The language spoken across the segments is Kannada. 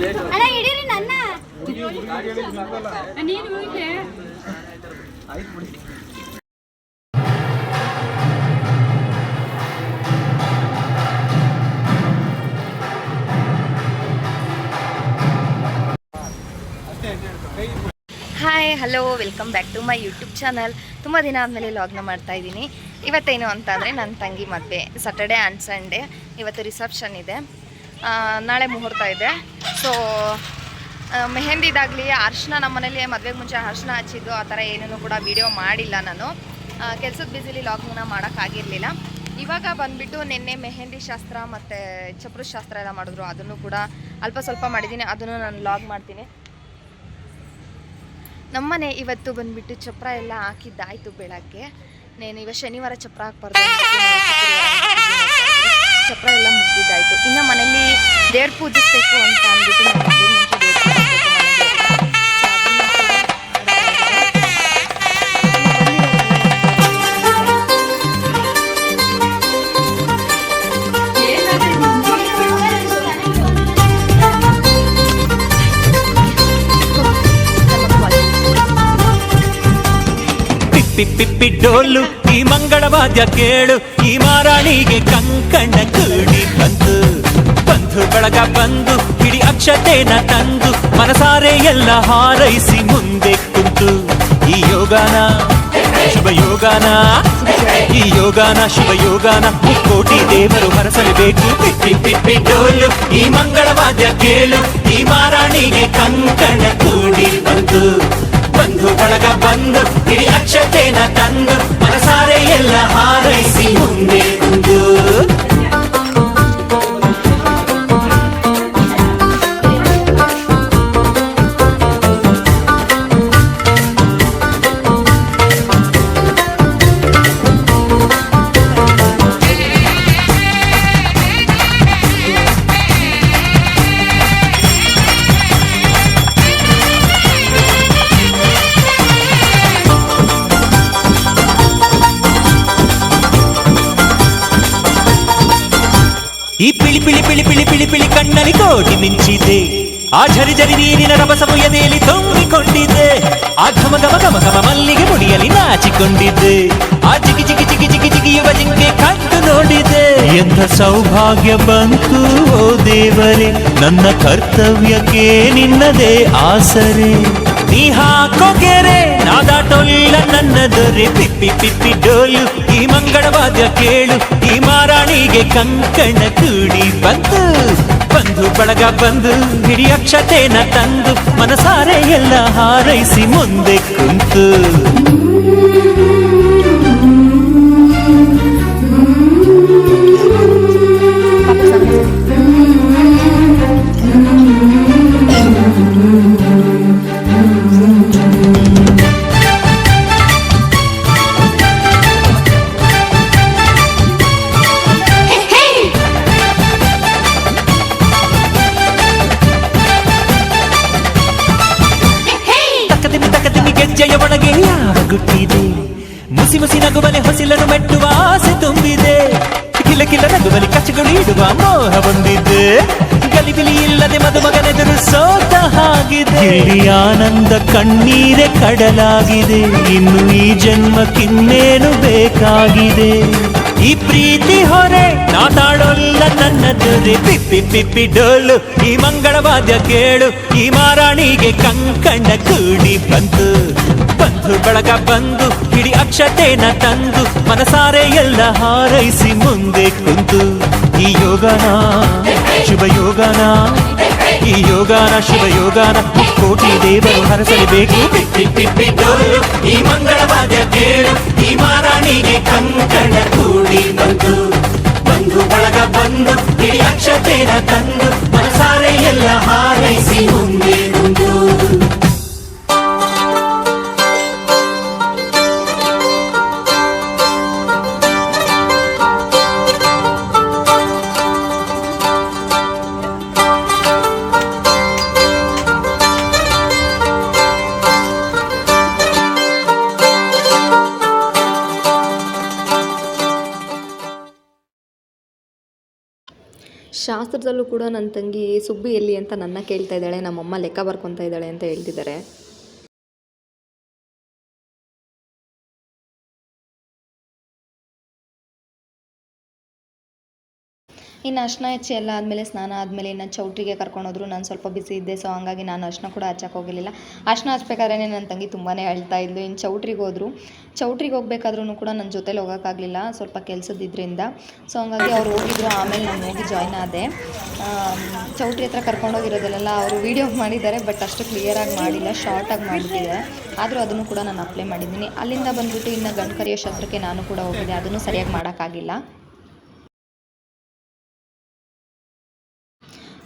ಹಿಡೀರಿ ನನ್ನ. Hi hello welcome back to my YouTube channel ತುಂಬ ದಿನ ಆದಮೇಲೆ ಲಾಗ್ನ ಮಾಡ್ತಾ ಇದ್ದೀನಿ. ಇವತ್ತೇನು ಅಂತ ಅಂದರೆ ನನ್ನ ತಂಗಿ ಮದುವೆ. ಸಾಟರ್ಡೇ ಆ್ಯಂಡ್ ಸಂಡೇ ಇವತ್ತು ರಿಸೆಪ್ಷನ್ ಇದೆ. ನಾಳೆ ಮುಹೂರ್ತ ಇದೆ. ಸೊ ಮೆಹಂದಿದಾಗಲಿ, ಅರ್ಶಿನ ನಮ್ಮ ಮನೇಲಿ ಮದುವೆಗೆ ಮುಂಚೆ ಅರ್ಶಿನ ಹಚ್ಚಿದ್ದು, ಆ ಥರ ಏನೂ ಕೂಡ ವಿಡಿಯೋ ಮಾಡಿಲ್ಲ ನಾನು. ಕೆಲಸದ ಬ್ಯುಸಿಲಿ ಲಾಗಿಂಗ್ನ ಮಾಡೋಕ್ಕಾಗಿರಲಿಲ್ಲ ಇವಾಗ ಬಂದುಬಿಟ್ಟು ನಿನ್ನೆ ಮೆಹಂದಿ ಶಾಸ್ತ್ರ ಮತ್ತು ಚಪ್ರ ಶಾಸ್ತ್ರ ಎಲ್ಲ ಮಾಡಿದ್ರು. ಅದನ್ನು ಕೂಡ ಅಲ್ಪ ಸ್ವಲ್ಪ ಮಾಡಿದ್ದೀನಿ. ಅದನ್ನು ನಾನು ಲಾಗ್ ಮಾಡ್ತೀನಿ. ನಮ್ಮನೆ ಇವತ್ತು ಬಂದ್ಬಿಟ್ಟು ಚಪ್ರ ಎಲ್ಲ ಹಾಕಿದ್ದಾಯ್ತು ಬೆಳಗ್ಗೆ. ನೀನು ಇವ ಶನಿವಾರ ಚಪ್ರ ಹಾಕ್ಬಾರ್ದು ಅಂತ ಚಪ್ರ ಎಲ್ಲ ಮುಗಿದಾಯ್ತು ಇನ್ನು ಮನೇಲಿ ದೇವ್ರ ಪೂಜಿಸ್ಬೇಕು ಅಂತ ಅಂದ್ಬಿಟ್ಟು ನಾನು ಮದುವೆ ಮುಂಚೆ ದೇವ್ರ ಪೂಜಿಸ್ಬೇಕು ಮನೆ ದೇವ್ರಿಗೆ. So ಅದನ್ನ ಕೂಡ ಪಿಪ್ಪಿ ಪಿಪ್ಪಿ ಡೋಲು, ಈ ಮಂಗಳವಾದ್ಯ ಕೇಳು, ಈ ಮಾರಾಣಿಗೆ ಕಂಕಣ ಕೂಡಿ ಬಂತು. ಬಂಧು ಬಳಗ ಬಂದು ಇಡೀ ಅಕ್ಷತೆನ ತಂದು, ಮನಸಾರೆ ಎಲ್ಲ ಹಾರೈಸಿ ಮುಂದೆ ಕುಂತು. ಈ ಯೋಗಾನ, ಶುಭ ಯೋಗಾನ, ಈ ಯೋಗಾನ, ಶುಭ ಯೋಗಾನ ಕೋಟಿ ದೇವರು ಹರಸಲೇಬೇಕು ಡೋಲು, ಈ ಮಂಗಳವಾದ್ಯ ಕೇಳು, ಈ ಮಾರಾಣಿಗೆ ಕಂಕಣ ಕೂಡಿ ಬಂತು. ಬಂಧು ಬಳಗ ಬಂದು ಇಡೀ ಅಕ್ಷತೆನ ತಂದು, ಮನಸಾರೆ ಎಲ್ಲ ಹಾರೈಸಿ ಮುಂದೆ ಕುಂದು ಪಿಳಿ ಪಿಳಿ ಪಿಳಿ ಪಿಳಿ ಪಿಳಿ ಪಿಳಿ ಕೋಟಿ ಮಿಂಚಿದೆ. ಆ ಝರಿ ಝರಿ ನೀರಿನ ರಭಸವು ಎದೆಯಲ್ಲಿ ತುಂಬಿಕೊಂಡಿದೆ. ಆ ಘಮ ಘಮ ಮಲ್ಲಿಗೆ ಮುಡಿಯಲ್ಲಿ ನಾಚಿಕೊಂಡಿದ್ದೆ ಆ ಜಿಗಿ ಜಿಗಿ ಜಿಗಿ ಜಿಗಿ ಜಿಗಿಯುವ ಜಿಂಕೆ ಕಂಡು ನೋಡಿದೆ. ಎಂಥ ಸೌಭಾಗ್ಯ ಬಂತು ಓ ದೇವರೇ, ನನ್ನ ಕರ್ತವ್ಯಕ್ಕೆ ನಿನ್ನದೇ ಆಸರೆ. ನೀ ಹಾಕೋ ಗೆರೆ ನಾದಾಟೊಲ್ಲ ನನ್ನ ದೊರೆ ಪಿಪ್ಪಿ ಪಿಪ್ಪಿ ಡೋಲು, ಈ ಮಂಗಳವಾದ್ಯ ಕೇಳು. ಈ ಮಾರಾಣಿಗೆ ಕಂಕಣ ಕೂಡಿ ಬಂದು ಬಂದು, ಬಳಗ ಬಂದು ಹಿರಿಯಕ್ಷತೆನ ತಂದು, ಮನಸಾರೆ ಎಲ್ಲ ಹಾರೈಸಿ ಮುಂದೆ ಕುಂತು. ಕಿಲ ಕಿಲ ನಗುವಲಿ ಕಚ್ಚಗಳು ಇಡುವ ಮೋಹ ಬಂದಿದೆ ಗಲಿಬಿಲಿ ಇಲ್ಲದೆ ಮದುಮಗನೆದುರು ಸೋತ ಹಾಗಿದೆ. ಆನಂದ ಕಣ್ಣೀರೆ ಕಡಲಾಗಿದೆ. ಇನ್ನು ಈ ಜನ್ಮಕ್ಕಿನ್ನೇನು ಬೇಕಾಗಿದೆ. ಈ ಪ್ರೀತಿ ಹೊರೆ ನಾತಾಳೊಲ್ಲ ನನ್ನ ದೊರೆ ಪಿಪ್ಪಿ ಪಿಪ್ಪಿ ಡೋಲು ಈ ಮಂಗಳವಾದ್ಯ ಕೇಳು. ಈ ಮಾರಾಣಿಗೆ ಕಂಕಣ ಕೂಡಿ ಬಂತು. ಬಳಗ ಬಂದು ಹಿಡಿ ಅಕ್ಷತೆನ ತಂದು ಮನಸಾರೆ ಎಲ್ಲ ಹಾರೈಸಿ ಮುಂದೆ ಕುಂತು. ಈ ಯೋಗನ, ಶುಭ ಯೋಗನ, ಈ ಯೋಗನ, ಶುಭ ಯೋಗನ ಕೋಟಿ ದೇವರು ಹರಸಲೇಬೇಕು. ಈ ಮಂಗಳವಾದ್ಯ ಕೇಳು, ಈ ಮಾರಾಣಿಗೆ ಕಂಕಣ ಕೂಡಿ ಬಂದು. ಬಂದು ಬಳಗ ಬಂದು ಇಡೀ ಅಕ್ಷತೆನ ತಂದು ಮನಸಾರೆ ಎಲ್ಲ ಹಾರೈಸಿ ಮುಂದು ಶಾಸ್ತ್ರದಲ್ಲೂ ಕೂಡ ನನ್ನ ತಂಗಿ ಸುಬ್ಬಿ ಎಲ್ಲಿ ಅಂತ ನನ್ನ ಕೇಳ್ತಾ ಇದ್ದಾಳೆ, ನಮ್ಮಮ್ಮ ಲೆಕ್ಕ ಬರ್ಕೊತಾ ಇದ್ದಾಳೆ ಅಂತ ಹೇಳ್ತಿದ್ದಾರೆ. ಇನ್ನು ಅರ್ಶನ ಹೆಚ್ಚಿ ಎಲ್ಲ ಆದಮೇಲೆ ಸ್ನಾನ ಆದಮೇಲೆ ಇನ್ನು ಚೌಟ್ರಿಗೆ ಕರ್ಕೊಂಡೋದ್ರು. ನಾನು ಸ್ವಲ್ಪ ಬಿಸಿ ಇದ್ದೆ ಸೊ ಹಂಗಾಗಿ ನಾನು ಅರ್ಶನ ಕೂಡ ಹಚ್ಚಕ್ಕೆ ಹೋಗಿರಲಿಲ್ಲ ಅರ್ಶನ ಹಚ್ಬೇಕಾದ್ರೆ ನನ್ನ ತಂಗಿ ತುಂಬಾ ಅಳ್ತಾ ಇದ್ಲು. ಇನ್ನು ಚೌಟ್ರಿಗೆ ಹೋದ್ರು. ಚೌಟ್ರಿಗೆ ಹೋಗ್ಬೇಕಾದ್ರೂ ಕೂಡ ನನ್ನ ಜೊತೆಲಿ ಹೋಗೋಕ್ಕಾಗಲಿಲ್ಲ, ಸ್ವಲ್ಪ ಕೆಲಸದಿದ್ದರಿಂದ ಸೊ ಹಂಗಾಗಿ ಅವ್ರು ಹೋಗಿದ್ರು, ಆಮೇಲೆ ನಾನು ಹೋಗಿ ಜಾಯ್ನ್ ಆದೆ. ಚೌಟ್ರಿ ಹತ್ರ ಕರ್ಕೊಂಡೋಗಿರೋದಲ್ಲೆಲ್ಲ ಅವರು ವೀಡಿಯೋ ಮಾಡಿದ್ದಾರೆ ಬಟ್ ಅಷ್ಟು ಕ್ಲಿಯರಾಗಿ ಮಾಡಿಲ್ಲ ಶಾರ್ಟಾಗಿ ಮಾಡಿಬಿಟ್ಟಿದ್ದಾರೆ ಆದರೂ ಅದನ್ನು ಕೂಡ ನಾನು ಅಪ್ಲೈ ಮಾಡಿದ್ದೀನಿ. ಅಲ್ಲಿಂದ ಬಂದ್ಬಿಟ್ಟು ಇನ್ನು ಗಣಕರಿಯ ಕರಿಯೋ ಶಾಸ್ತ್ರಕ್ಕೆ ನಾನು ಕೂಡ ಹೋಗಿದ್ದೆ. ಅದನ್ನು ಸರಿಯಾಗಿ ಮಾಡೋಕ್ಕಾಗಿಲ್ಲ.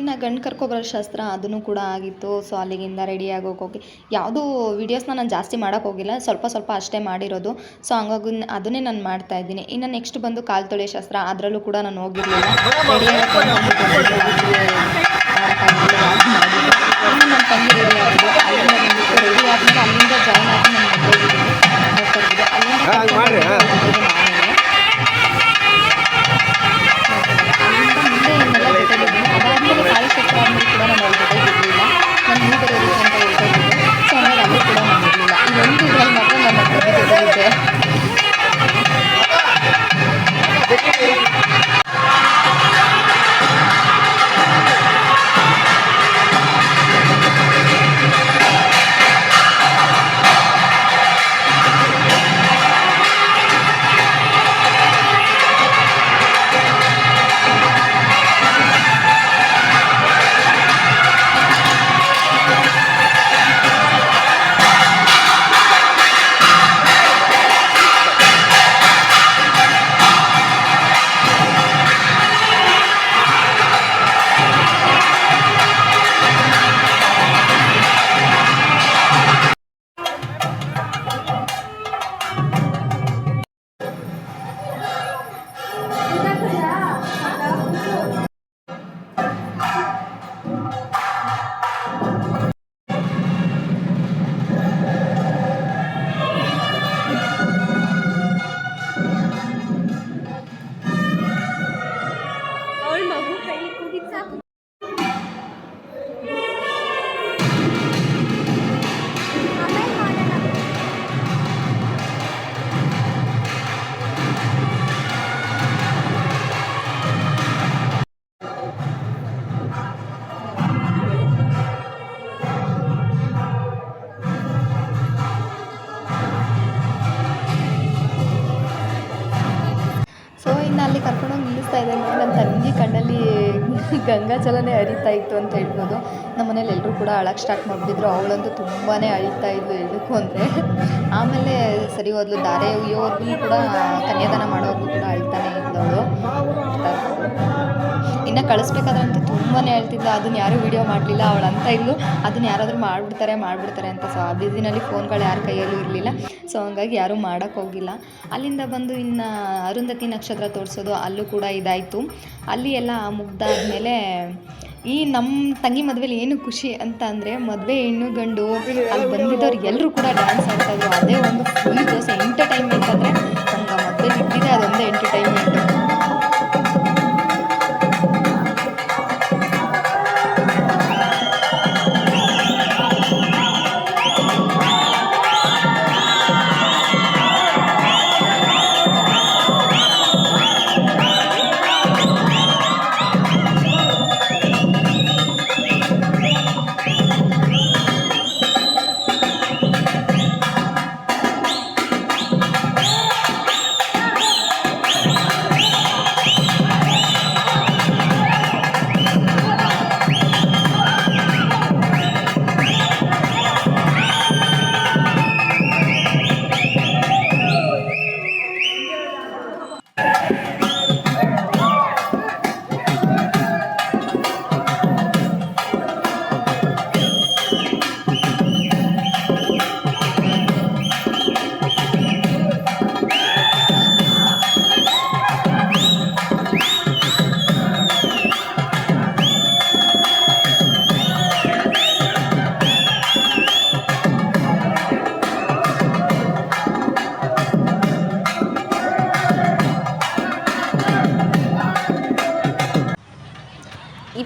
ಇನ್ನು ಗಂಡು ಕರ್ಕೊಬರೋ ಶಾಸ್ತ್ರ ಅದನ್ನು ಕೂಡ ಆಗಿತ್ತು. ಸೊ ಅಲ್ಲಿಗಿಂದ ರೆಡಿ ಆಗೋಕೆ ಹೋಗಿ ಯಾವುದೂ ವೀಡಿಯೋಸ್ನ ನಾನು ಜಾಸ್ತಿ ಮಾಡೋಕೆ ಹೋಗಿಲ್ಲ. ಸ್ವಲ್ಪ ಸ್ವಲ್ಪ ಅಷ್ಟೇ ಮಾಡಿರೋದು. ಸೊ ಹಂಗಾಗಿ ಅದನ್ನೇ ನಾನು ಮಾಡ್ತಾ ಇದ್ದೀನಿ. ಇನ್ನು ನೆಕ್ಸ್ಟ್ ಬಂದು ಕಾಲು ತೊಳೆ ಶಾಸ್ತ್ರ ಅದರಲ್ಲೂ ಕೂಡ ನಾನು ಹೋಗಿರಲಿಲ್ಲ. ರೆಡಿ ಅಲ್ಲಿಂದ ರೆಡಿ ಆದಮೇಲೆ ಅಲ್ಲಿಂದ ಜಾಯ್ನ್ ಆಗಿ ನಾನು ಅಲ್ಲಿಂದ ಗಂಗಾಜಲನೇ ಹರಿತಾ ಇತ್ತು ಅಂತ ಹೇಳ್ಬೋದು. ನಮ್ಮ ಮನೇಲಿ ಎಲ್ಲರೂ ಕೂಡ ಅಳಕ್ಕೆ ಸ್ಟಾರ್ಟ್ ಮಾಡಿಬಿಟ್ಟಿದ್ರು. ಅವಳಂತೂ ತುಂಬಾ ಅಳಿತಾ ಇದ್ಲು ಹೇಳಬೇಕು ಅಂದರೆ. ಆಮೇಲೆ ಸರಿ ಹೋದ್ಲು. ದಾರೆ ಉಯ್ಯೋವರೆಗೂ ಕೂಡ ಕನ್ಯಾದಾನ ಮಾಡೋವರೆಗೂ ಕೂಡ ಅಳ್ತಾನೆ ಇದ್ದವಳು. ಕಳಿಸ್ಬೇಕಾದ್ರಂತೂ ತುಂಬಾ ಹೇಳ್ತಿದ್ಲು, ಅದನ್ನ ಯಾರೂ ವೀಡಿಯೋ ಮಾಡಲಿಲ್ಲ ಅವಳು ಅಂತ ಇದ್ಲು. ಅದನ್ನ ಯಾರಾದರೂ ಮಾಡಿಬಿಡ್ತಾರೆ ಮಾಡಿಬಿಡ್ತಾರೆ ಅಂತ ಸೊ ಆ ದಿನಲ್ಲಿ ಫೋನ್ಗಳು ಯಾರ ಕೈಯಲ್ಲೂ ಇರಲಿಲ್ಲ. ಸೊ ಹಂಗಾಗಿ ಯಾರೂ ಮಾಡೋಕ್ಕೆ ಹೋಗಿಲ್ಲ. ಅಲ್ಲಿಂದ ಬಂದು ಇನ್ನು ಅರುಂಧತಿ ನಕ್ಷತ್ರ ತೋರಿಸೋದು ಅಲ್ಲೂ ಕೂಡ ಇದಾಯಿತು. ಅಲ್ಲಿ ಎಲ್ಲ ಮುಗ್ದಾದ್ಮೇಲೆ ಈ ನಮ್ಮ ತಂಗಿ ಮದುವೆಲಿ ಏನು ಖುಷಿ ಅಂತ ಅಂದರೆ ಮದುವೆ ಹೆಣ್ಣು ಗಂಡು ಅಲ್ಲಿ ಬಂದಿದ್ದವ್ರು ಎಲ್ಲರೂ ಕೂಡ ಡ್ಯಾನ್ಸ್ ಆಡ್ತಾಯಿದ್ರು ಅದೇ ಒಂದು ಫುಲ್ ದೋಸೆ ಎಂಟರ್ಟೈನ್ಮೆಂಟ್ ಅಂದರೆ ನಮ್ಗೆ ಮದುವೆ ಇದ್ದಿದೆ ಅದೊಂದೇ ಎಂಟರ್ಟೈನ್ಮೆಂಟು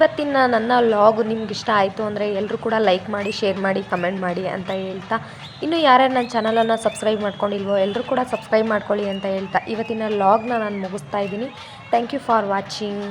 ಇವತ್ತಿನ ನನ್ನ ಲಾಗ್ ನಿಮ್ಗೆ ಇಷ್ಟ ಆಯಿತು ಅಂದರೆ ಎಲ್ಲರೂ ಕೂಡ ಲೈಕ್ ಮಾಡಿ ಶೇರ್ ಮಾಡಿ ಕಮೆಂಟ್ ಮಾಡಿ ಅಂತ ಹೇಳ್ತಾ. ಇನ್ನು ಯಾರ್ಯಾರು ನನ್ನ ಚಾನಲನ್ನು ಸಬ್ಸ್ಕ್ರೈಬ್ ಮಾಡ್ಕೊಂಡಿಲ್ವೋ ಎಲ್ಲರೂ ಕೂಡ ಸಬ್ಸ್ಕ್ರೈಬ್ ಮಾಡ್ಕೊಳ್ಳಿ ಅಂತ ಹೇಳ್ತಾ. ಇವತ್ತಿನ ವ್ಲಾಗ್ನ ನಾನು ಮುಗಿಸ್ತಾ ಇದ್ದೀನಿ. Thank you for watching